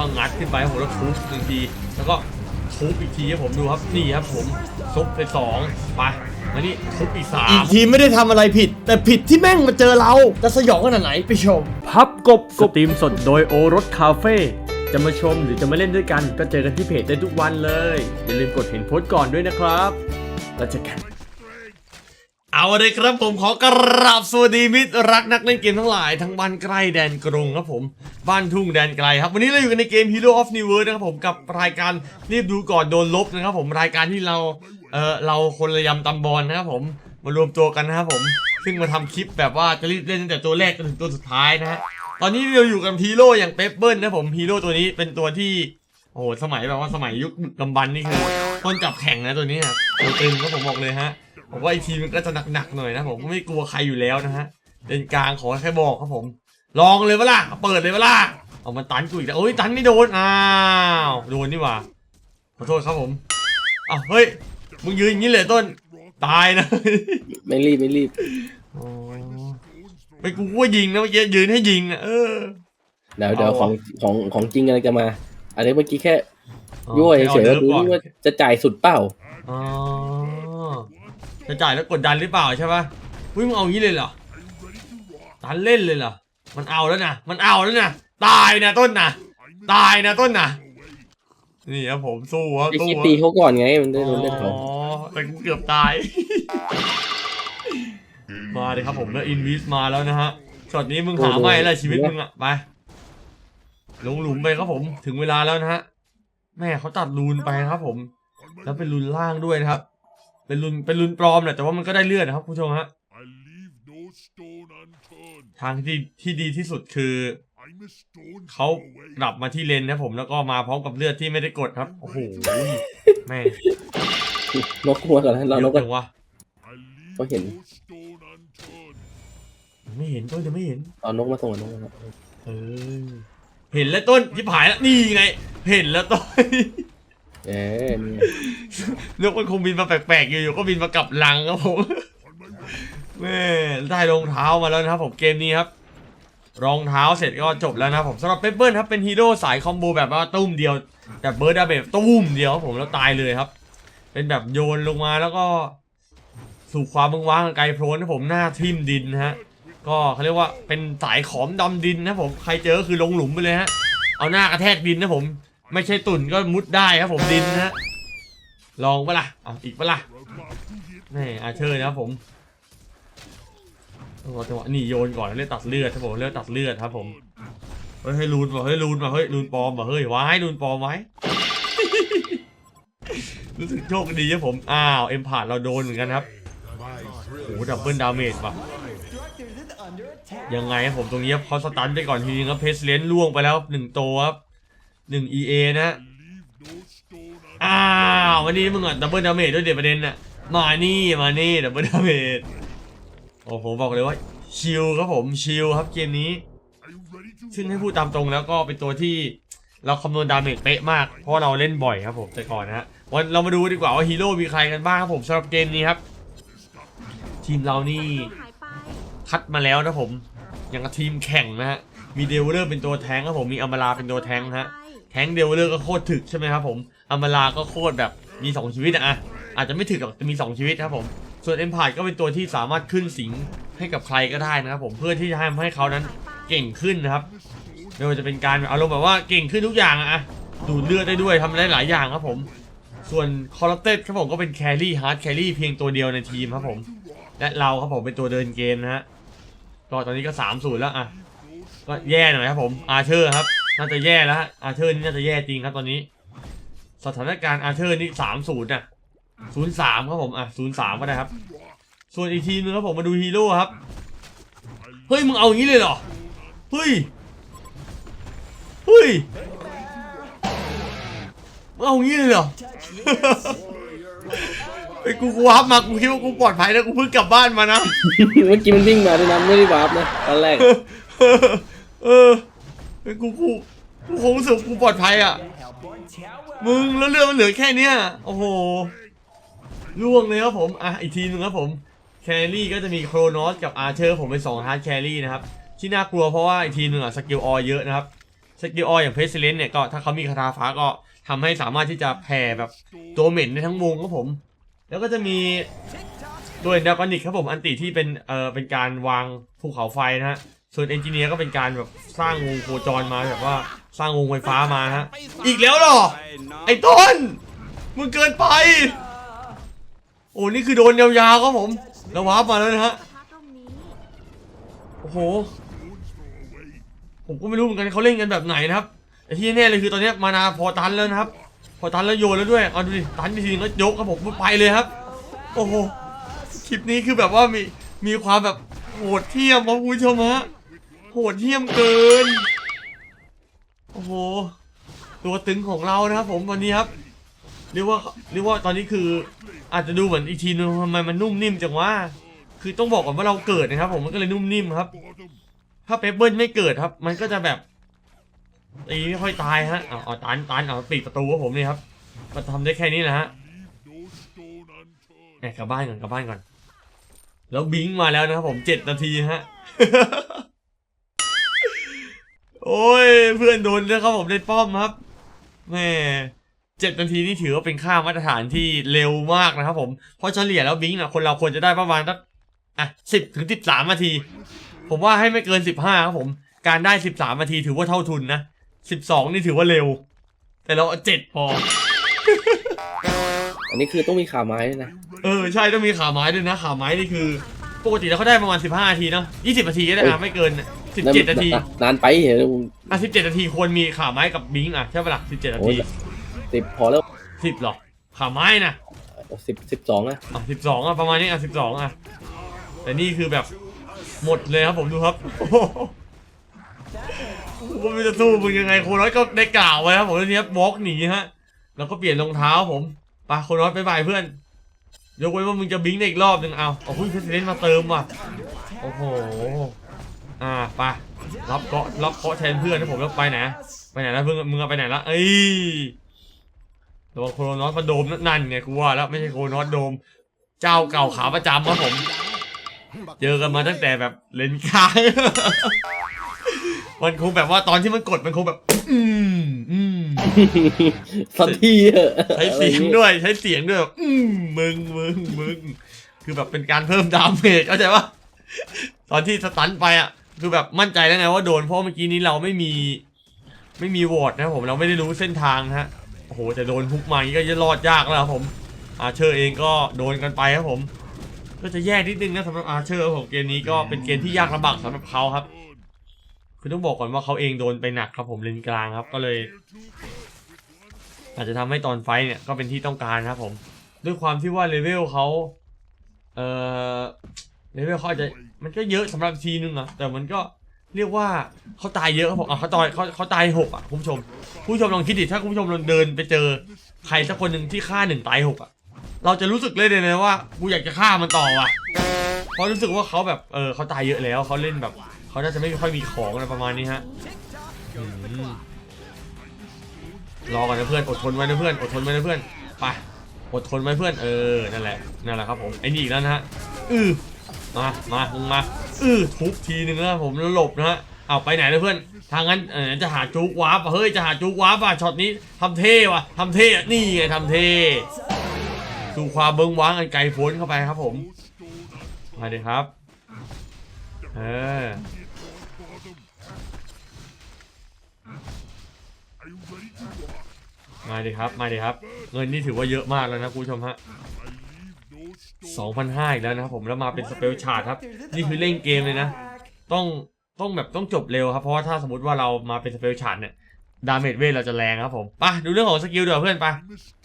ก็งัดขึ้นไปครับผมแล้วทุบหนึ่งทีแล้วก็ทุบอีกทีครับผมดูครับนี่ครับผมทุบไปสองไปมานี่ทุบอีกสาอีกมทีมไม่ได้ทำอะไรผิด แต่ผิดที่แม่งมาเจอเราจะสยองขนาดไหนไปชม พับกบสตรีมสดโดยโอรสคาเฟ่จะมาชมหรือจะมาเล่นด้วยกัน ก็เจอกันที่เพจได้ทุกวันเลย อย่าลืมกดเห็นโพสต์ก่อนด้วยนะครับแล้วเจอกัน เอาเลยครับผมขอกราบสวัสดีมิตรรักนักเล่นเกมทั้งหลายทั้งบ้านใกล้แดนกรุงครับผมบ้านทุ่งแดนไกลครับ วันนี้เราอยู่กันในเกม Hero of New World นะครับผมกับรายการรีบดูก่อนโดนลบนะครับผมรายการที่เราเออเราคนระยำตำบอลนะครับผมมารวมตัวกันนะครับผม ซึ่งมาทำคลิปแบบว่าจะรีบเล่นตั้งแต่ตัวแรกจนถึงตัวสุดท้ายนะฮะตอนนี้เราอยู่กับฮีโร่อย่างเปปเปิลนะผมฮีโร่ตัวนี้เป็นตัวที่โอ้โหสมัยแบบว่าสมัยยุคดึกำบรรพ์นี่คือต้นจับแข่งนะตัวนี้ตัวตึงก็ผมบอกเลยฮะ ผมว่าไอทีมมันก็จะหนักๆหน่อยนะผมก็ไม่กลัวใครอยู่แล้วนะฮะเลนกลางขอแค่บอกครับผม ลองเลยเวล่ะเปิดเลยเวล่ะเอามาตันกูอีกแล้วโอ้ยตันไม่โดนอ้าวโดนนี่หว่าขอโทษครับผมอ้าวเฮ้ยมึงยืนอย่างนี้เลยต้นตายนะไม่รีบไม่รีบอ๋อไม่กูว่ายิงนะเมื่อกี้ยืนให้ยิงนะเออเดี๋ยวเดี๋ยวเอาของของของจริงอะไรจะมาอันนี้เมื่อกี้แค่อ๋อยั่วให้เฉยๆอว่าอดูก่อนว่าจะจ่ายสุดเปล่าอ๋อ จะจ่ายแล้วกดดันหรือเปล่าใช่ปะอุ้ยมึงเอางี้เลยเหรอตันเล่นเลยเหรอ มันเอาแล้วนะ มันเอาแล้วนะ ตายนะต้นนะ ตายนะต้นนะ นี่ครับผมสู้ครับไอ้สู้คิดครับตีเขาก่อนไงมันได้โดนเล่นอ๋เขาอแต่กูเกือบตาย มาเลยครับผมแล้วอินวิสมาแล้วนะฮะ ช็อตนี้มึงหาไม่แล้วชีวิตมึงอะไป ลงหลุมไปครับผม ถึงเวลาแล้วนะฮะ แม่เขาตัดรูนไปครับผม แล้วเป็นรูนล่างด้วยนะครับ เป็นรูนเป็นรูนปลอมแหละแต่ว่ามันก็ได้เลือดนะครับคุณผู้ชมฮะ I leave no stone unturned. ทางที่ที่ดีที่สุดคือ I'm a stone เขา throw away. กลับมาที่เลนนะครับผมแล้วก็มาพร้อมกับเลือดที่ไม่ได้กดครับโอ้โหแม่นกหัวก่อนนะเรานกเยก่อนอะจังวะ I leave Có hiện. no stone unturned. ไม่เห็นต้นจะไม่เห็นเอานกมาส่งนกมาเออเห็นแล้วต้นที่ผายแล้วนี่ไง เห็นแล้วต้น เอ๊ะเนี่ยนกมันคงบินมาแปลกๆอยู่ๆก็บินมากลับหลังครับผมแม่ได้รองเท้ามาแล้วนะครับผมเกมนี้ครับ รองเท้าเสร็จก็จบแล้วนะครับผมสำหรับเปเปิลครับเป็นฮีโร่สายคอมโบแบบว่าตุ้มเดียวแบบเบิร์ดดาเบจตุ้มเดียวครับผมแล้วตายเลยครับ เป็นแบบโยนลงมาแล้วก็ สู่ความมึงว่างไกลโพลนนะผมหน้าทิ่มดินฮะ ก็เขาเรียกว่าเป็นสายขอมดำดินนะผมใครเจอก็คือลงหลุมไปเลยฮะเอาหน้ากระแทกดินนะผม ไม่ใช่ตุ่นก็มุดได้ครับผมดินนะฮะลองปะล่ะเอาอีกปะล่ะนี่อาเชอร์นะครับผมโอ้โหจังหวะนี่โยนก่อนแล้วเลือดตัดเลือดครับผมเลือดตัดเลือดครับผมเฮ้ยให้ลูนมาเฮ้ยลูนมาเฮ้ยลูนปลอมมาเฮ้ยว้ายลูนปลอมไว้รู้สึกโชคดีครับผมอ้าวเอ็มผ่านเราโดนเหมือนกันครับโอ้โหดับเบิลดาเมจว่ะยังไงครับผมตรงนี้เขาสตันไปก่อนทีนึงครับเพสเลนล่วงไปแล้วหนึ่งตัวครับ หนึ่ง EA นะอ้าววันนี้มึงอะดับเบิลดาเมจด้วยเด็ดประเด็นน่ะมานี่มานี่ดับเบิลดาเมจโอ้ผมบอกเลยว่าชิลครับผมชิลครับเกมนี้ ซึ่งให้พูดตามตรงแล้วก็เป็นตัวที่เราคำนวณดาเมจเป๊ะมาก เพราะเราเล่นบ่อยครับผมแต่ก่อนนะฮะวันเรามาดูดีกว่าว่าฮีโร่มีใครกันบ้างครับผมสำหรับเกมนี้ครับ ทีมเรานี่คัดมาแล้วนะผม อย่างกับทีมแข่งนะฮะมีเดวเลอร์เป็นตัวแทงครับผมมีอมาราเป็นตัวแทงฮะ แทงเดวเลอร์ก็โคตรถึกใช่ไหมครับผมอมราก็โคตรแบบมี 2 ชีวิตอะอะอาจจะไม่ถึกหรอกแต่มี 2 ชีวิตครับผม ส่วนเอ็มพายก็เป็นตัวที่สามารถขึ้นสิงให้กับใครก็ได้นะครับผมเพื่อที่จะให้เขานั้นเก่งขึ้นนะครับไม่ว่าจะเป็นการอารมณ์แบบว่าเก่งขึ้นทุกอย่างอะอะดูดเลือดได้ด้วยทำได้หลายอย่างครับผม ส่วนคอร์เตครับผมก็เป็นแครี่ฮาร์ดแครี่เพียงตัวเดียวในทีมครับผม และเราครับผมเป็นตัวเดินเกมนะฮะก็ตอนนี้ก็3ามศูนย์แล้วอะก็แย่หน่อยครับผมอาเธอร์ครับ น่าจะแย่แล้วฮะอาเธอร์นี่น่าจะแย่จริงครับตอนนี้ สถานการณ์อาเธอร์นี่สามศูนย์น่ะศูนย์สามครับผมอะศูนย์สามก็ได้ครับ ส่วนอีกทีมนึงครับผมมาดูฮีโร่ครับ เฮ้ยมึงเอาอย่างนี้เลยเหรอ เฮ้ย เฮ้ยมึงเอาอย่างนี้เลยเหรอไอ้ยกูกูวับมากูคิดว่ากูปลอดภัยแล้วกูเพิ่งกลับบ้านมานะ เมื่อกี้มันวิ่งมาด้วยนะไม่ได้วาร์ปนะตอนแรก เออเออเฮ้ยกูกู กูคงรู้สึกกูปลอดภัยอะ มึงแล้วเรื่องมันเหลือแค่เนี้ยโอ้โหล่วงเลยครับผม อะ อีกทีหนึงครับผม แครี่ก็จะมีโครนอสกับอาร์เชอร์ผมเป็นสองฮาร์ดแครี่นะครับ ที่น่ากลัวเพราะว่าอีกทีหนึงอะสกิลออเยอะนะครับ สกิลอออย่างเพสเลนเนี่ยก็ถ้าเขามีคาถาฟ้าก็ทำให้สามารถที่จะแผ่แบบตัวเหม็นในทั้งวงครับผม แล้วก็จะมีตัวเดากอนิกครับผม อันติที่เป็นเอ่อเป็นการวางภูเขาไฟนะฮะ ส่วนเอนจิเนียร์ก็เป็นการแบบสร้างวงโคจรมาแบบว่า สร้างวงไฟฟ้ามาฮะ อีกแล้วเหรอ ไอ้ต้น มึงเกินไป โอ้นี่คือโดนยาวๆครับผม แล้ววาร์ปมาแล้วนะฮะ โอ้โห ผมก็ไม่รู้เหมือนกันเขาเล่นกันแบบไหนนะครับแต่ที่แน่เลยคือตอนเนี้ยมานาพอตันแล้วนะครับ พอตันแล้วโยนแล้วด้วย เอาดูดิ ตันไปทีนึงแล้วยกครับผมไปเลยครับ โอ้โห คลิปนี้คือแบบว่ามีมีความแบบโหดเที่ยมครับคุณผู้ชมฮะ โหดเที่ยมเกิน โอ้โห ตัวตึงของเรานะครับผมวันนี้ครับ เรียกว่าเรียกว่าตอนนี้คืออาจจะดูเหมือนอีกทีนึงทำไมมันนุ่มนิ่มจังวะคือต้องบอกก่อนว่าเราเกิดนะครับ ผมมันก็เลยนุ่มนิ่มครับ ถ้าเปเปิลไม่เกิดครับ มันก็จะแบบตีไม่ค่อยตายฮะเอาเอาตันตันเอาปิดประตูครับผมนี่ครับก็ทำได้แค่นี้แหละฮะแอบกลับบ้านก่อนกลับบ้านก่อน แล้วบิงมาแล้วนะครับผมเจ็ดนาทีฮะ โอ้ยเพื่อนโดนแล้วครับผมเล่นป้อมครับแหม่เจ็ดนาทีนี่ถือว่าเป็นค่ามาตรฐานที่เร็วมากนะครับผม เพราะเฉลี่ยแล้วบิงนะคนเราควรจะได้ประมาณสักอะสิบถึงสิบสามนาที ผมว่าให้ไม่เกินสิบห้าครับผม การได้สิบสามนาทีถือว่าเท่าทุนนะสิบสองนี่ถือว่าเร็ว แต่เราเอาเจ็ดพอ อันนี้คือต้องมีขาไม้ด้วยนะ เออใช่ต้องมีขาไม้ด้วยนะขาไม้นี่คือ ปกติแล้วเขาได้ประมาณ15นาทีเนาะ20นาทีก็ได้อะไม่เกิน 17นาที นานไปเห็นอะ17นาทีควรมีขาไม้กับบิงค์อะใช่ปะล่ะ17นาโอ้ทียสิบพอแล้ว10หรอขาไม้นะสิบสิบสองอะอะ12อะประมาณนี้อะ12อะแต่นี่คือแบบหมดเลยครับผมดูครับโอ้โหกูไม่รู้จะสู้มึงยังไงโคน้อยก็ได้กล่าวไว้ครับผมเรื่องนี้บล็อกหนีฮะ แล้วก็เปลี่ยนรองเท้าผมไปโคน้อยไปบายเพื่อน ยกเว้นว่ามึงจะบิงค์ได้อีกรอบหนึ่งเอาเอาหุ้ยเพชรเลนมาเติมว่ะ โอ้โห อ่าไปรับเกาะรับเกาะแทนเพื่อนนะผมแล้วไปไหนไปไหนแล้วเพื่อนมึงเอาไปไหนละเอ้ยระวังโคโรนอสมาโดมนั่นไงกูว่าแล้วไม่ใช่โคโรนอสโดม เจ้าเก่าขาประจำครับผม เจอกันมาตั้งแต่แบบเลนกลางมันคงแบบว่าตอนที่มันกดมันคงแบบ อืมอืมสักทีเถอะใช้เสียงด้วยใช้เสียงด้วยแบบอืมมึงมึงมึงคือแบบเป็นการเพิ่มดาเมจเข้าใจปะตอนที่สตันไปอะ คือแบบมั่นใจแล้วไงว่าโดนเพราะเมื่อกี้นี้เราไม่มี ไม่มีวอร์ดนะผมเราไม่ได้รู้เส้นทางนะฮะโอ้โหแต่โดนฮุกมาอย่างนี้ก็จะรอดยากแล้วครับผมอาเชอร์เองก็โดนกันไปครับผม ก็จะแย่นิดนึงนะสำหรับอาเชอร์ครับผมเกมนี้ก็เป็นเกมที่ยากลำบากสำหรับเขาครับ คือต้องบอกก่อนว่าเขาเองโดนไปหนักครับผมเลนกลางครับก็เลย อาจจะทำให้ตอนไฟเนี่ยก็เป็นที่ต้องการครับผม ด้วยความที่ว่าเลเวลเขาเอ่อเลเวลเขาอาจจะ มันก็เยอะสำหรับทีนึงอะแต่มันก็เรียกว่าเขาตายเยอะครับผมอะเขาตายเขาเขาตายหกอะคุณผู้ชมคุณผู้ชมลองคิดดิถ้าคุณผู้ชมลองเดินไปเจอใครสักคนหนึ่งที่ฆ่าหนึ่งตายหกอะเราจะรู้สึกเลยเลยนะว่ากูอยากจะฆ่ามันต่อว่ะเพราะรู้สึกว่าเขาแบบเออเขาตายเยอะแล้วเขาเล่นแบบเขาน่าจะไม่ค่อยมีของอะไรประมาณนี้ฮะรอก่อนนะเพื่อนอดทนไว้นะเพื่อนอดทนไว้นะเพื่อนไปอดทนไว้เพื่อนเออนั่นแหละนั่นแหละครับผมไอ้นี่อีกแล้วนะฮะอือ มามามึงมาอือทุบทีนึงนะผมหลบนะฮะเอาไปไหนนะเพื่อนทางนั้นเออจะหาจุกวาร์ปเฮ้ยจะหาจุกวาร์ปอะช็อตนี้ทำเท่ว่ะทำเท่นี่ไงทำเท่ดูความเบิ้งว้างอันไกลโพ้นเข้าไปครับผมมาเลยครับเออมาดิครับมาดิครับ เงินนี่ถือว่าเยอะมากแล้วนะคุณผู้ชมฮะ 2,500อีกแล้วนะครับผมแล้วมาเป็นสเปลชาร์ดครับ นี่คือเล่นเกมเลยนะ ต้องต้องแบบต้องจบเร็วครับ เพราะว่าถ้าสมมติว่าเรามาเป็นสเปลชาร์ดเนี่ยดาเมจเวทเราจะแรงครับผมไปดูเรื่องของสกิลเดี๋ยวาเพื่อนไป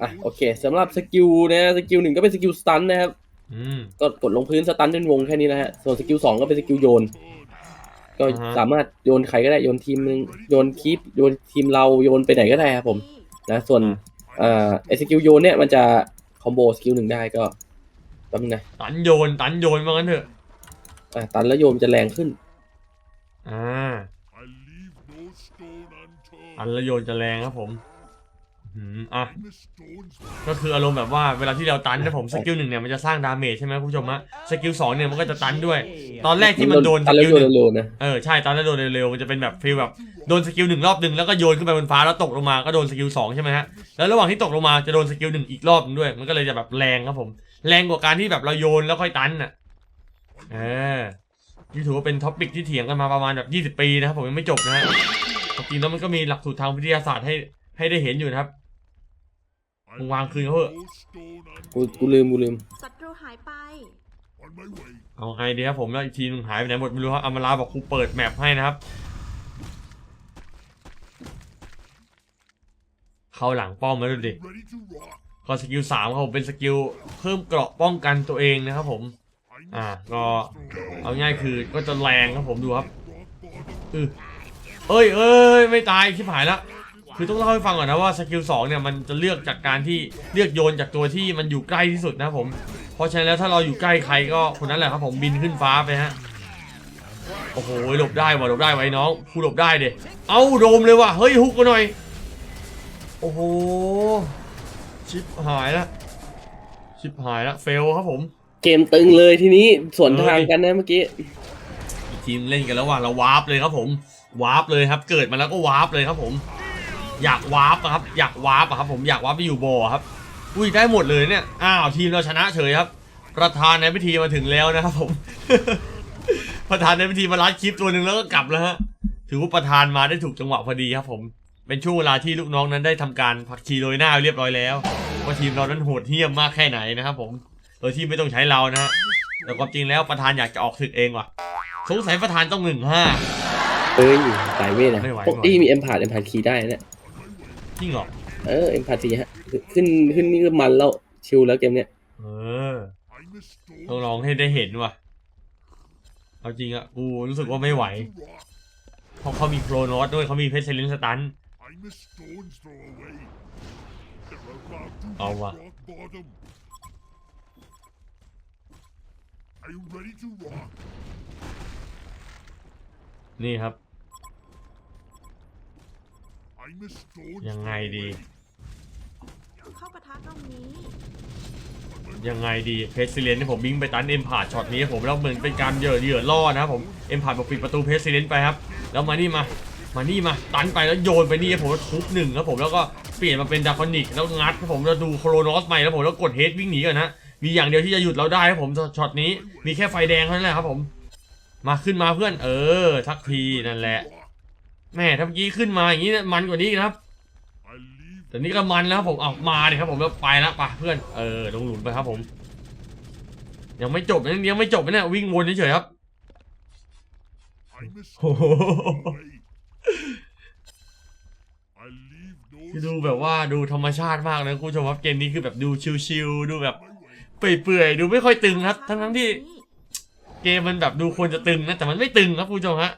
อะโอเคสำหรับสกิลนะสกิลหนึ่งก็เป็นสกิลสตันนะครับอืมก็กดลงพื้นสตันเป็นวงแค่นี้นะฮะส่วนสกิลสองก็เป็นสกิลโยน ก็อ่าฮะสามารถโยนใครก็ได้โยนทีมนึงโยนคีปโยนทีมเราโยนไปไหนก็ได้ครับผมนะส่วนอ่าไอสกิลโยนเนี่ยมันจะคอมโบสกิลหนึ่งได้ก็ แป๊บนึงนะตันโยนตันโยนมางั้นเถอะอ่าตันแล้วโยนจะแรงขึ้น อ่า I leave no stone unturned. ตันแล้วโยนจะแรงครับผมอืมอะ I'm a stone's ก็คืออารมณ์แบบว่าเวลาที่เราตันนะผมสกิลหนึ่งเนี่ยมันจะสร้างดาเมจใช่ไหมคุณผู้ชมฮะสกิลสองเนี่ยมันก็จะตันด้วย ตอนแรกที่มันโดนสตันแล้วกิลโดหนนึ่งโดนนะเออใช่ตอนแรกโดนเร็วๆมันจะเป็นแบบฟีลแบบโดนสกิลหนึ่งรอบหนึ่งแล้วก็โยนขึ้นไปบนฟ้าแล้วตกลงมาก็โดนสกิลสองใช่ไหมฮะแล้วระหว่างที่ตกลงมาจะโดนสกิลหนึ่งอีกรอบหนึงด้วย มันก็เลยจะแบบแรงครับผม แรงกว่าการที่แบบเราโยนแล้วค่อยตันอะเออนี่ถือว่าเป็นท็อปิกที่เถียงกันมาประมาณแบบยี่สิบ20 ปีนะครับผมยังไม่จบนะฮะจริงๆแล้วมันก็มีหลักสูตรทางวิทยาศาสตร์ให้ให้ได้เห็นอยู่นะครับมึงวางคืนเขาเถอะ no stone กูกูลืมกูลืมศัตรูหายไป on my way. เอาไงดีครับผมแล้วอีกทีมนึงหายไปไหนหมดไม่รู้ครับอามาลาบอกครูเปิดแมปให้นะครับ เข้าหลังป้อมมาดูดิ Ready to rock. ก็สกิลสามครับผมเป็นสกิลเพิ่มเกราะป้องกันตัวเองนะครับผมอ่าก็เอาง่ายคือก็จะแรงครับผมดูครับ Rock bottom. อือเอ้ยเอ้ยไม่ตายชิบหายแล้วคือต้องเล่าให้ฟังก่อนนะว่าสกิลสองเนี่ยมันจะเลือกจากการที่เลือกโยนจากตัวที่มันอยู่ใกล้ที่สุดนะผม เพราะฉะนั้นแล้วถ้าเราอยู่ใกล้ใครก็คนนั้นแหละครับผมบินขึ้นฟ้าไปฮะโอ้โหหลบได้ว่ะหลบได้ไว้น้องกูหลบได้เด็เอ้าโดมเลยว่ะเฮ้ยฮุกกันหน่อย โอ้โห ชิปหายละชิปหายละเฟลครับผม เกมตึงเลยทีนี้สวนเฮ้ยทางกันนะเมื่อกี้อีกทีมเล่นกันแล้วว่ะเราวาร์ปเลยครับผมวาร์ปเลยครับ เกิดมาแล้วก็วาร์ปเลยครับผม อยากวาร์ปอะครับ อยากวาร์ปอะครับ ผมอยากวาร์ปไปอยู่บ่อครับ อุ้ยได้หมดเลยเนี่ยอ้าวทีมเราชนะเฉยครับ ประธานในพิธีมาถึงแล้วนะครับผม ประธานในพิธีมาลัดคลิปตัวหนึ่งแล้วก็กลับแล้วฮะถือว่าประธานมาได้ถูกจังหวะพอดีครับผม เป็นช่วงเวลาที่ลูกน้องนั้นได้ทำการผักชีโรยหน้าเรียบร้อยแล้ว ว่าทีมเรานั้นโหดเหี้ยมมากแค่ไหนนะครับผมโดยที่ไม่ต้องใช้เรานะฮะแต่ความจริงแล้วประธานอยากจะออกศึกเองว่ะสงสัยประธานต้องหนึ่งห้าเอ้ยสายเวทนะไม่ไหวปกติมีเอ็มพาดเอ็มพาดคีได้เนี่ยจริงเหรอเออเอ็มพาดทีฮะขึ้นขึ้นนี่ก็มันแล้วชิลแล้วเกมเนี้ยเออ I'm a stone. ต้องลองให้ได้เห็นว่ะเอาจริงอะกูรู้สึกว่าไม่ไหว To rock. เพราะเขามีโครโนสด้วยเขามีเพชรเซลินสตัน I'm a stone's throw away. They're about to Oh, hit wow. rock bottom. Are you ready to rock? นี่ครับ I'm a stone's ยังไง throw ดี away. เข้าปะทะตรงนี้ยังไงดีเพชรซิเลนที่ผมบิงไปตันเอ็มพาดช็อตนี้ผมแล้วเหมือนเป็นการเหยื่อเหยื่อล่อนะครับผมเอ็มพาดบอกปิดประตูเพชรซิเลนไปครับ แล้วมานี่มา มานี่มาตันไปแล้วโยนไปนี่ผมแล้วทุบหนึ่งครับผมแล้วก็เปลี่ยนมาเป็นดาคอนิกแล้วงัดครับผมแล้วดูโครโนสใหม่แล้วผมแล้วกดเฮดวิ่งหนีก่อนนะมีอย่างเดียวที่จะหยุดเราได้ครับผมช็อตนี้มีแค่ไฟแดงเท่านั้นแหละครับผม มาขึ้นมาเพื่อน เออทักทีนั่นแหละแม่ถ้าเมื่อกี้ขึ้นมาอย่างนี้มันกว่านี้นะครับ I leave แต่นี่ก็มันแล้วครับผมเอามาเลยครับผมแล้วไปแล้วไปเพื่อนเออลงหลุมไปครับผม ยังไม่จบนะยังไม่จบนะเนี่ยวิ่งวนเฉยๆครับ I'm a คือดูแบบว่าดูธรรมชาติมากนะคุณผู้ชมครับเกมนี้คือแบบดูชิลๆดูแบบเปื่อยๆดูไม่ค่อยตึงครับ ทั้งๆที่ เกมมันแบบดูควรจะตึงนะแต่มันไม่ตึงครับคุณผู้ชมฮะ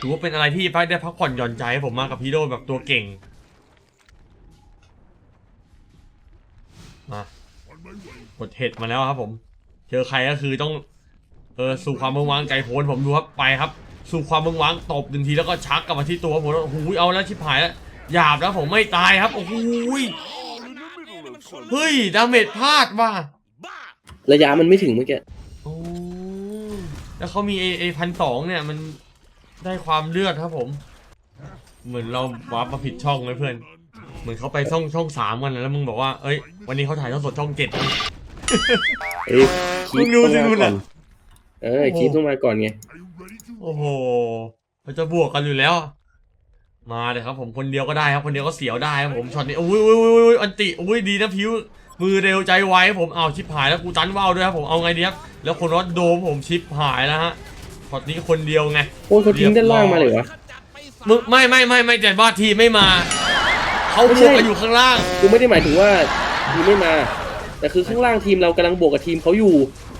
ถือว่าเป็นอะไรที่พักได้พักผ่อนหย่อนใจให้ผมมากกับพีโดแบบตัวเก่งมากดเห็ดมาแล้วครับผม เจอใครก็คือต้อง เออสู่ความเมืองวางไก่โผนผมดูครับไปครับ สู่ความเมืองวางตบหนึ่งทีแล้วก็ชักกลับมาที่ตัวผมแล้วโอ้โหเอาแล้วชิบหายแล้วหยาบแล้วผมไม่ตายครับโอ้โหยเฮ้ยดาเมจพลาดว่ะระยะมันไม่ถึงเมื่อกี้โอ้แล้วเขามีเอเอพันสองเนี่ยมันได้ความเลือดครับผม เหมือนเราวาร์ปมาผิดช่องเลยเพื่อน เหมือนเขาไปช่องช่องสามกันนะแล้วมึงบอกว่าเอ้ย วันนี้เขาถ่ายทอดสดช่องเจ็ดเอ้ยคีมึปงดูต้องสิมาคุณ ก่ออะนเออคีปต้องมาก่อนไง Are you ready to โอ้โหเขาจะบวกกันอยู่แล้ว มาเลยครับ ผมคนเดียวก็ได้ครับ คนเดียวก็เสียวได้ครับผมช็อตนี้อุ้ยอุ้ยอุ้ยอุ้ยอันติอุ้ยดีนะพิวมือเร็วใจไวครับผมเอาชิปหายแล้วกูตันว่าวด้วยครับผมเอาไงดีครับแล้วคนรถโดมผมชิปหายแล้วฮะช็อตนี้คนเดียวไง โอ้ยเขาทิ้งด้านล่างมาเลยวะ มึงไม่ไม่ไม่ไม่แต่ว่าทีมไม่มา เขาบวกกันอยู่ข้างล่าง กูไม่ได้หมายถึงว่าทีมไม่มา แต่คือข้างล่างทีมเรากำลังบวกกับทีมเขาอยู่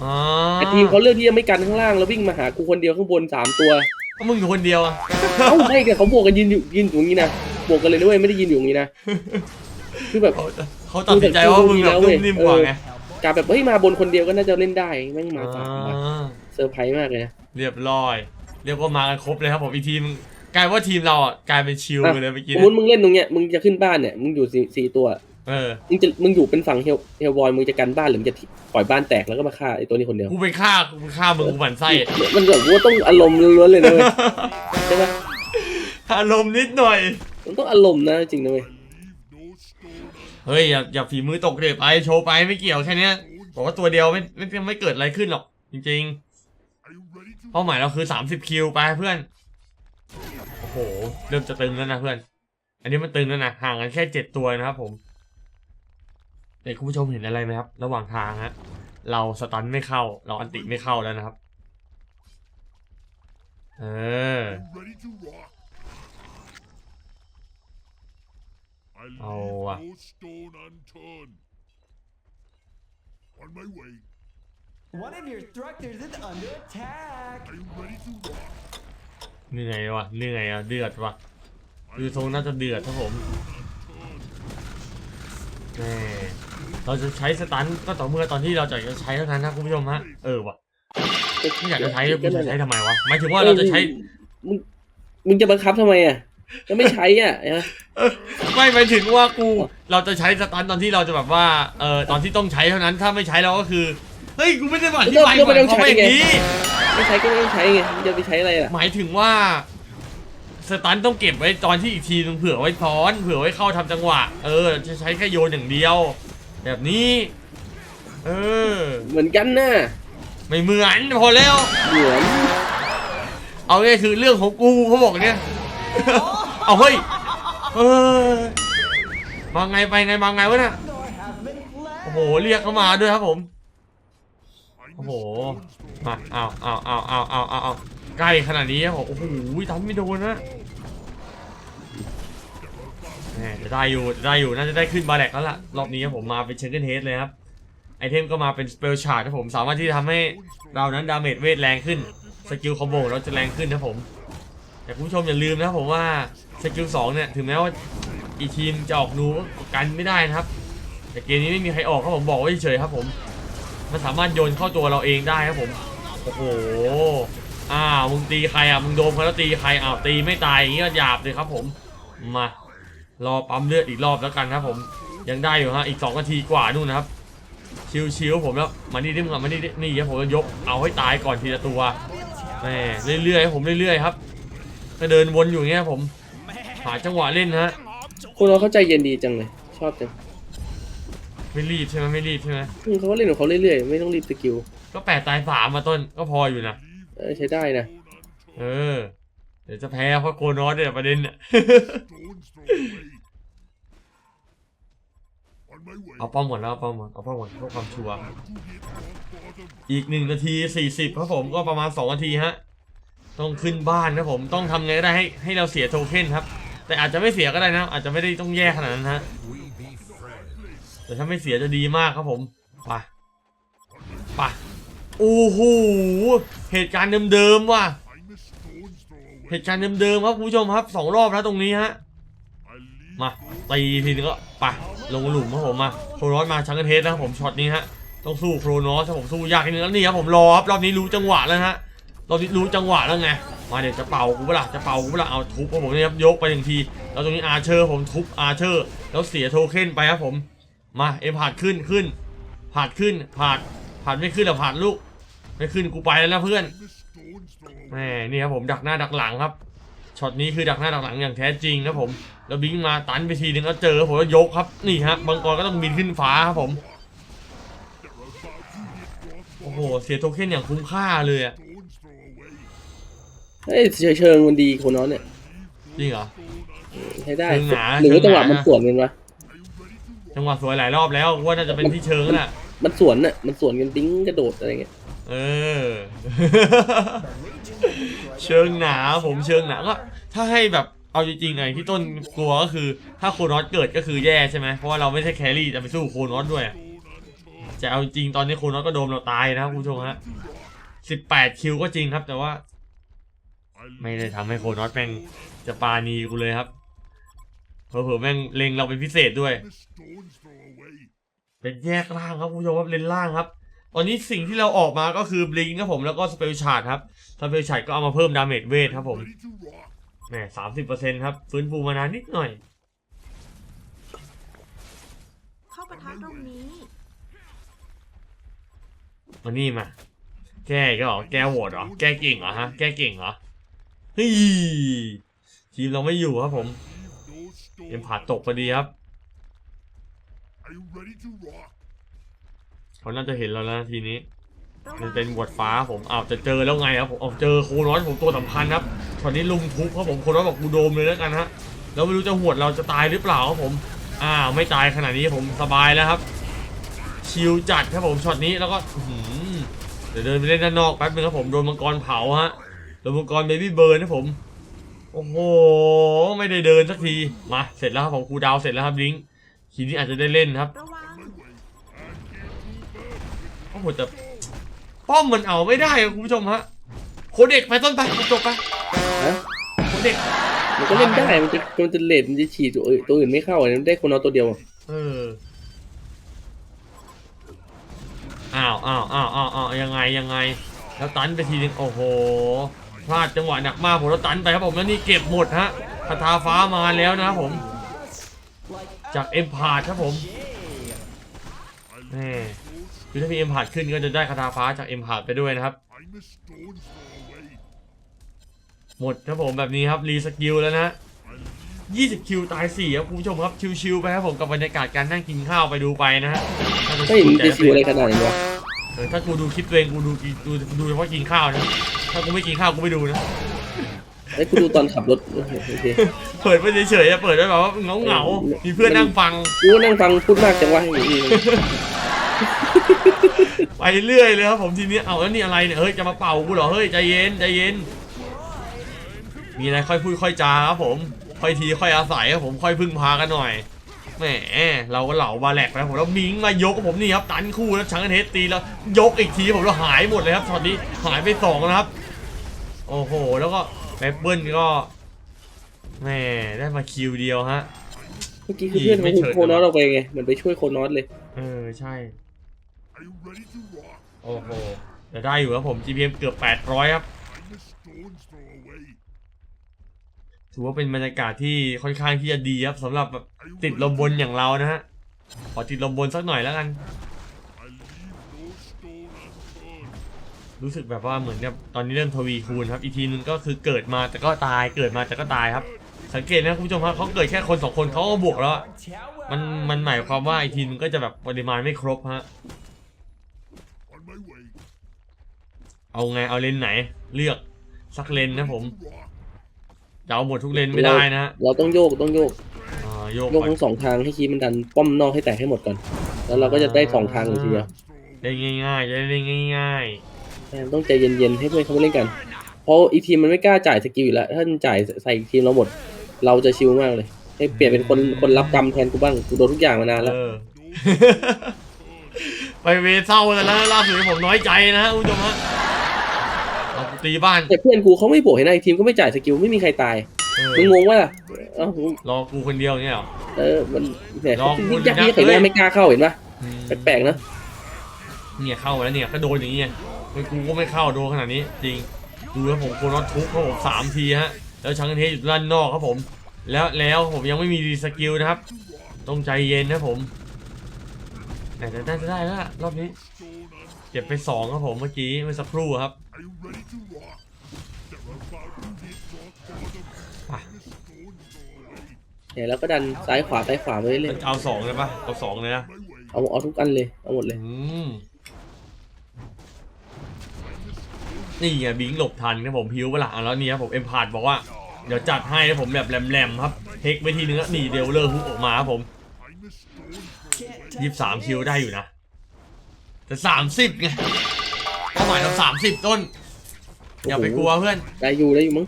อ่าแต่ทีมเขาเลือกที่จะไม่กันข้างล่างแล้ววิ่งมาหากูคนเดียวข้างบนสามตัวก็มึงอยู่คนเดียวอะเอ้าไม่แต่เขาบวกกันยืนอยู่ยืนอยู่อย่างนี้นะบวกกันเลยด้วยไม่ได้ยืนอยู่อย่างนี้นะคือแบบเขาเขาตัดสินใจว่ามึงแบบนุ่มนิ่มกว่าไงกาแบบเฮ้ยมาบนคนเดียวก็น่าจะเล่นได้แม่งมาสามว่ะอ่าเซอร์ไพรส์มากเลยนะ เรียบร้อย เรียกว่ามากันครบเลยครับผมอีกทีมกลายว่าทีมเราอะกลายเป็นชิลไปเลยเมื่อกี้สมเนมยติมึงเล่นตรงเนี้ยมึงจะขึ้นบ้านเนี่ยมึงอยู่สี่สี่ตัว เออมึงจะมึงอยู่เป็นฝั่งเฮลเฮลบอยมึงจะกันบ้านหรือมึงจะปล่อยบ้านแตกแล้วก็มาฆ่าไอ้ตัวนี้คนเดียวกูไปฆ่ากูไปฆ่ามึงกูหมั่นไส้มันแบบว่าต้องอารมณ์ล้วนๆเลยนะเว้ยใช่ปะอารมณ์นิดหน่อย มันต้องอารมณ์นะจริงนะเว้ย Leave no stone เฮ้ยอย่าอย่าฝีมือตกเด็ไปโชว์ไปไม่เกี่ยวแค่เนี้ยบอกว่าตัวเดียวไม่ไม่ไม่เกิดอะไรขึ้นหรอก จริง Are you ready to ๆเป้าหมายเราคือ 30 คิวไปเพื่อนโอ้โหเริ่มจะตึงแล้วนะเพื่อน อันนี้มันตึงแล้วนะห่างกันแค่เจ็ดตัวนะครับผม แต่คุณผู้ชมเห็นอะไรไหมครับ ระหว่างทางฮะเราสตันไม่เข้า เราอันติไม่เข้าแล้วนะครับ เออ ready to rock? I leave Oh, uh. no stone unturned. On my way. One of your structures is under attack. Are you ready to rock? เหนื่อยวะเหนื่อยอะเดือดวะดูทรงน่าจะเดือดครับผม แหมเราจะใช้สตันก็ต่อเมื่อตอนที่เราจะใช้เท่านั้นนะคุณผู้ชมฮะเออวะไม่อยากจะใช้กูจะใช้ทำไมวะหมายถึงว่าเราจะใช้มึงมึงจะบังคับทำไมอะก็ไม่ใช้อะนะไม่หมายถึงว่ากูเราจะใช้สตันตอนที่เราจะแบบว่าเออตอนที่ต้องใช้เท่านั้นถ้าไม่ใช้เราก็คือเฮ้ยกูไม่ได้บอกที่ไปก่อนเขาไม่อย่างนี้ไม่ใช้ก็ไม่ต้องใช้ไงมึงจะไปใช้อะไรล่ะหมายถึงว่า สตันต้องเก็บไว้ตอนที่อีกทีนึงเผื่อไว้ซ้อน เผื่อไว้เข้าทำจังหวะ เออ จะใช้แค่โยนอย่างเดียว แบบนี้ เออ เหมือนกันนะไม่เหมือนพอแล้วเหมือนเอาง่ายคือเรื่องของกูเขาบอกเนี่ยเอาเฮ้ยเออมาไงไปไงมาไงวะน่ะ Door has been fled. โอ้โหเรียกเขามาด้วยครับผม Find โอ้โหมาเอาเอาเอาเอาเอาเอาเอาใกล้ขนาดนี้ครับผมโอ้โหทำไม่โดนนะแหมจะได้อยู่จะได้อยู่น่าจะได้ขึ้นบาแลกแล้วล่ะรอบนี้ครับผมมาเป็นเชนเกนเฮดเลยครับไอเทมก็มาเป็นสเปลชาร์ดครับผมสามารถที่จะทำให้เรานั้นดาเมจเวทแรงขึ้นสกิลคอมโบเราจะแรงขึ้นนะผมแต่คุณผู้ชมอย่าลืมนะครับผมว่าสกิลสองเนี่ยถึงแม้ว่าอีทีมจะออกนูก็กันไม่ได้นะครับ แต่เกมนี้ไม่มีใครออกครับผมบอกไว้เฉยครับผม มันสามารถโยนเข้าตัวเราเองได้ครับผม โอ้โห อ้าวมึงตีใครอะ มึงโดนเขาแล้วตีใครอ้าวตีไม่ตายอย่างงี้ก็หยาบเลยครับผม มารอปั๊มเลือดอีกรอบแล้วกันครับผม ยังได้อยู่ฮะ อีก2นาทีกว่านู่นนะครับ ชิวๆผมแล้ว มานี่ดิมึงอะมานี่ดินี่ครับผมจะยก เอาให้ตายก่อนทีละตัวแม่เรื่อยๆผมเรื่อยๆครับก็เดินวนอยู่เงี้ยผม หาจังหวะเล่นนะฮะคนเราเข้าใจเย็นดีจังเลย ชอบจัง ไม่รีบใช่ไหมไม่รีบใช่ไหมอืมเขาก็เล่นของเขาเรื่อยๆ ไม่ต้องรีบสกิลก็แปดตายสามมาต้นก็พออยู่นะเออใช้ได้นะเออ เดี๋ยวจะแพ้เพราะโกนอสเนี่ยประเด็นเนี่ย stones thrown away. On my way. เอาป้อมก่อนแล้วเอาป้อมก่อนเอาป้อมก่อนเพื่อความชัวร์ To hit rock bottom. อีกหนึ่งนาทีสี่สิบครับผมก็ประมาณสองนาทีฮะ ต้องขึ้นบ้านนะผมต้องทำไงก็ได้ให้ให้เราเสียโทเค็นครับ แต่อาจจะไม่เสียก็ได้นะ อาจจะไม่ได้ต้องแย่ขนาดนั้นฮะ แต่ถ้าไม่เสียจะดีมากครับผมไปไปโอ้โหเหตุการณ์เดิมๆว่ะเหตุการณ์เดิมๆครับคุณผู้ชมครับสองรอบแล้วตรงนี้ฮะมาตีทีนึงก็ไปลงหลุมครับผมมาโครนอสมาชังกันเทสนะครับผมช็อตนี้ฮะต้องสู้โครนอสครับผมสู้ยากนิดนึงแล้วนี่ครับผมรอครับรอบนี้รู้จังหวะแล้วฮะรอบนี้รู้จังหวะแล้วไงมาเดี๋ยวจะเป่ากูเปล่าจะเป่ากูเปล่าเอาทุบครับผมนี่ครับยกไปหนึ่งทีแล้วตรงนี้อาร์เชอร์ผมทุบอาร์เชอร์ แล้วเสียโทเค็นไปครับผม มาเอ็มผาดขึ้นขึ้นผาดขึ้นผาดผาดไม่ขึ้นหรอผาดลูก ไม่ขึ้นกูไปแล้วนะเพื่อน the stones thrown away. แหมนี่ครับผมดักหน้าดักหลังครับช็อตนี้คือดักหน้าดักหลังอย่างแท้จริงครับผมแล้วบิงมาตันไปทีนึงแล้วเจอผมแล้วยกครับนี่ฮะบางกรก็ต้องบินขึ้นฟ้าครับผมโอ้โหเสียโทเค็นอย่างคุ้มค่าเลยอะ Stones thrown away. เฮ้ยเชิงเชิงมันดีคนน้อนเนี่ยจริงเหรอใช้ได้เชิงหนาหรือว่าเชิจังงหหนาวะมันสวนกันวะ จังหวะสวยหลายรอบแล้วว่าน่าจะเป็นที่เชิงนั่นแหละมันสวนน่ะ มันสวนกันติ้งกระโดดอะไรเงี้ย เออ เชิงหนาผมเชิงหนาก็ถ้าให้แบบเอาจริงๆไงที่ต้นกลัวก็คือ ถ้าโคโนอสเกิดก็คือแย่ใช่ไหมเพราะว่าเราไม่ใช่แครี่จะไปสู้โคโนอสด้วยอะจะเอาจริงตอนนี้โคโนอสก็โดนเราตายนะครับคุณผู้ชมฮะสิบแปดคิวก็จริงครับ แต่ว่า I leave ไม่ได้ทำให้โคโนอสแม่งจะปาณีกูเลยครับ เผื่อๆแม่งเล็งเราเป็นพิเศษด้วย the stones thrown away. เป็นแยกล่างครับคุณผู้ชมครับเลนล่างครับ ตอนนี้สิ่งที่เราออกมาก็คือบลิงครับผมแล้วก็สเปลชาร์ดครับสเปลชาร์ดก็เอามาเพิ่มดาเมจเวทครับผม Ready to rock. แหมสามสิบเปอร์เซ็นต์ครับฟื้นฟูมานานนิดหน่อย เข้าปะทะตรงนี้มานี่มา แก้ก็เหรอแก้โหวตเหรอ แก้เก่งเหรอฮะ แก้เก่งเหรอ เฮ้ย ทีมเราไม่อยู่ครับผม No เอ็มผ่าตกพอดีครับ เขาน่าจะเห็นเราแล้วนะทีนี้ มันเป็นบวดฟ้าผมอ้าวจะเจอแล้วไงครับผมเอาเจอโคโนอสผมตัวสำคัญครับตอนนี้ลุมทุบครับผมโคโนอสบอกกูโดมเลยแล้วกันฮะแล้วไม่รู้จะหวดเราจะตายหรือเปล่าครับผมอ้าวไม่ตายขนาดนี้ผมสบายแล้วครับชิลจัดครับผมช็อตนี้แล้วก็หือเดี๋ยวเดินไปเล่นด้านนอกแป๊บนึงครับผมโดนมังกรเผาฮะโดนมังกรเบบี้เบิร์นนะผม โอ้โห ไม่ได้เดินสักที มา เสร็จแล้วครับผมครูดาวเสร็จแล้วครับลิงก์ทีนี้อาจจะได้เล่นครับระวังโอ้โหแต่ป้อมมันเอาไม่ได้อะคุณผู้ชมฮะโคเด็กไปต้นไปจบไปฮะโคเด็กมันก็เล่นได้ มันจะมันจะเลดมันจะฉีดตัวอื่นตัวอื่นไม่เข้าอะมันได้คนเอาตัวเดียวอะเอออ้าวอ้าวอ้าวอ้าวอ้าวยังไงยังไง แล้วตันไปทีนึงโอ้โห พลาดจังหวะหนักมากผมแล้วตันไปครับผมแล้วนี่เก็บหมดฮะคาถาฟ้ามาแล้วนะครับผม จากเอ็มพาดครับผมแม่คือถ้ามีเอ็มพาดขึ้นก็จะได้คาถาฟ้าจากเอ็มพาดไปด้วยนะครับ หมดครับผมแบบนี้ครับรีสกิลแล้วนะ20 คิวตาย4ครับคุณผู้ชมครับชิวๆไปครับผมกับบรรยากาศการนั่งกินข้าวไปดูไปนะฮะถ้าเฮ้ยมันจะชิวอะไรขนาดนี้วะ เออถ้ากูดูคลิปตัวเองกูดูกินดูดูเฉพาะกินข้าวนะ ถ้ากูไม่กินข้าวกูไม่ดูนะ ไอ้ยกูดูตอนขับรถโอเคโอเคเปิดไปเฉยๆอะเปิดไว้แบบว่าเหงาเหงาๆมีเพื่อนนั่งฟัง กูก็นั่งฟังพูดมากจังวะอย่างนี้ไปเรื่อยเลยครับผมทีนี้เอาแล้วนี่อะไรเนี่ยเฮ้ยจะมาเป่ากูเหรอเฮ้ยใจเย็นใจเย็น มีอะไรค่อยพูดค่อยจาครับผม ค่อยทีค่อยอาศัยครับผมค่อยพึ่งพากันหน่อย แหมเราก็เหล่าบาแหลกไปผมแล้วมิงมายกผมนี่ครับตันคู่แล้วชังกันเฮดตีแล้วยกอีกทีผมแล้วหายหมดเลยครับช็อตนี้หายไปสองนะครับ โอ้โห แล้วก็แมปเปิลก็แหมได้มาคิวเดียวฮะเมื่อกี้คือเพื่อนของโคโนอสเราไปไงมันไปช่วยโคโนอสเลย เออใช่ Are you ready to rock? โอ้โหแต่ได้อยู่ครับผม GPM เกือบ 800 ครับ I'm a stone's throw away. ถือว่าเป็นบรรยากาศที่ค่อนข้างที่จะดีครับสำหรับแบบ ติดลมบนอย่างเรานะฮะ ขอติดลมบนสักหน่อยแล้วกัน รู้สึกแบบว่าเหมือนแบบตอนนี้เริ่มทวีคูณครับอีกทีนึงก็คือเกิดมาแต่ก็ตายเกิดมาแต่ก็ตายครับ สังเกตนะคุณผู้ชมครับเขาเกิดแค่คนสองคนเขาก็บวกแล้วมันมันหมายความว่าอีกทีนึงก็จะแบบปริมาณไม่ครบฮะเอาไงเอาเลนไหน เลือกสักเลนนะผมจะเอาหมดทุกเลนไม่ได้นะฮะเราต้องโยกต้องโยก อ่าโยกโยกก่อนทั้งสองทางให้คีย์มันดันป้อมนอกให้แตกให้หมดก่อน แล้วเราก็จะได้สองทางเลยทีเดียวได้ง่ายๆจะได้เล่นง่ายแต่ต้องใจเย็นๆให้เพื่อนเขามาเล่นกัน เพราะอีกทีมมันไม่กล้าจ่ายสกิลอยู่แล้ว ถ้ามันจ่ายใส่อีกทีมเราหมด เราจะชิลมากเลย ให้เปลี่ยนเป็นคนคนรับกรรมแทนกูบ้าง กูโดนทุกอย่างมานานๆแล้ว เออ ไปเวรเศร้าแต่แล้วล่าสุดผมน้อยใจนะฮะคุณผู้ชมฮะเอากูตีบ้าน แต่เพื่อนกูเขาไม่บวกเห็นไหมอีกทีมก็ไม่จ่ายสกิลไม่มีใครตายเออ มึงงงว่าล่ะเอ้ารอกูคนเดียวเนี่ยเหรอ เออมันเนี่ยลองพูดยักนะษ์เห็นไหมเอ้ยไม่กล้าเข้าเห็นปะอืมแปลกๆนะเนี่ยเข้ามาแล้วเนี่ยก็โดนอย่างเงี้ยเฮ้ยกูก็ไม่เข้าโดนขนาดนี้จริง ดูแล้วผมโคน็อตทุบครับผมสามทีฮะ แล้วชังเทสอยู่ด้านนอกครับผม แล้วแล้วผมยังไม่มีรีสกิลนะครับ ต้องใจเย็นนะผมแต่จะได้จะได้แล้วล่ะรอบนี้ เก็บไปสองครับผมเมื่อกี้เมื่อสักครู่ครับ เนี่ยแล้วก็ดันซ้ายขวาซ้ายขวาไปเรื่อยเอาสองเลยปะเอาสองเลยนะ My way. ๆเอาเอาทุกอันเลยเอาหมดเลย อืมนี่ไงบิงหลบทันครับผมพิวเปะล่าเอาแล้วนี่ครับผมเอ็มพาดบอกว่าเดี๋ยวจัดให้นะผมแบบแหลมๆครับเทคไปทีนึงแล้วหนีเดวเลอร์ฮุกออกมาครับผม I'm a stone's throw away. ยี่สามคิวได้อยู่นะ แต่สามสิบไงเป้าหมายเราสามสิบต้น อย่าไปกลัวเพื่อน ได้อยู่ได้อยู่มั้ง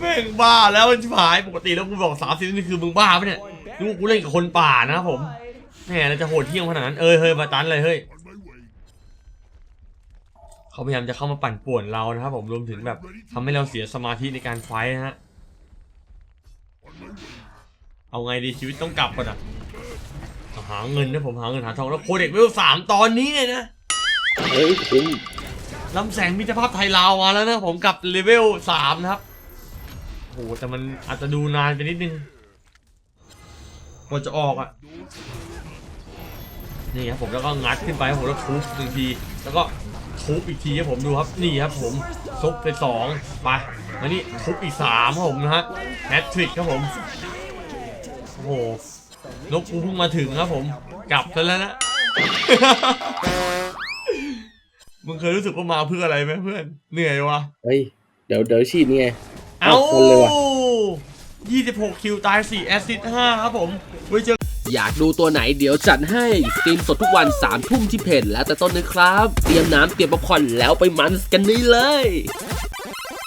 แม่งบ้าแล้วมันชิบหายปกติแล้วกูบอกสามสิบนี่คือมึงบ้าปะเนี่ยนึกว่ากูเล่นกับคนป่านะครับผมแหมเราจะโหดเที่ยงขนาดนั้นเอ้ยเฮ้ยมาตันเลยเฮ้ย On my way. เขาพยายามจะเข้ามาปั่นป่วนเรานะครับผมรวมถึงแบบทำให้เราเสียสมาธิในการไฟท์นะฮะ On my way. เอาไงดีชีวิตต้องกลับก่อนอะเอาหาเงินนะผมหาเงินหาทองแล้วโคเด็กเวลสามตอนนี้เนี่ยนะเฮ้ยคุ้มลำแสงมิตรภาพไทยลาวมาแล้วนะครับผมกับเลเวลสามนะครับ โหแต่มันอาจจะดูนานไปนิดนึงกว่าจะออกอะ นี่ครับผมแล้วก็งัดขึ้นไปครับผมแล้วทุบหนึ่งที แล้วก็ทุบอีกทีครับผมดูครับนี่ครับผมทุบไปสองไปมานี่ทุบอีกสามครับผมนะฮะแฮตทริกครับผมโอ้โหนกกูเพิ่งมาถึงครับผม กลับซะแล้วนะมึงเคยรู้สึกว่ามาเพื่ออะไรไหมเพื่อนเหนื่อยวะเฮ้ยเดี๋ยวเดี๋ยวฉีดนี่ไง เอ้าคนเลยว่ะ26 คิวตาย 4 แอสซิสต์5ครับผมไว้เจออยากดูตัวไหนเดี๋ยวจัดให้สตรีมสดทุกวัน3ามทุ่มที่เพจแล้วแต่ต้นนะครับ เตรียมน้ำเตรียมป๊อปคอร์นแล้วไปมันส์กันนี่เลย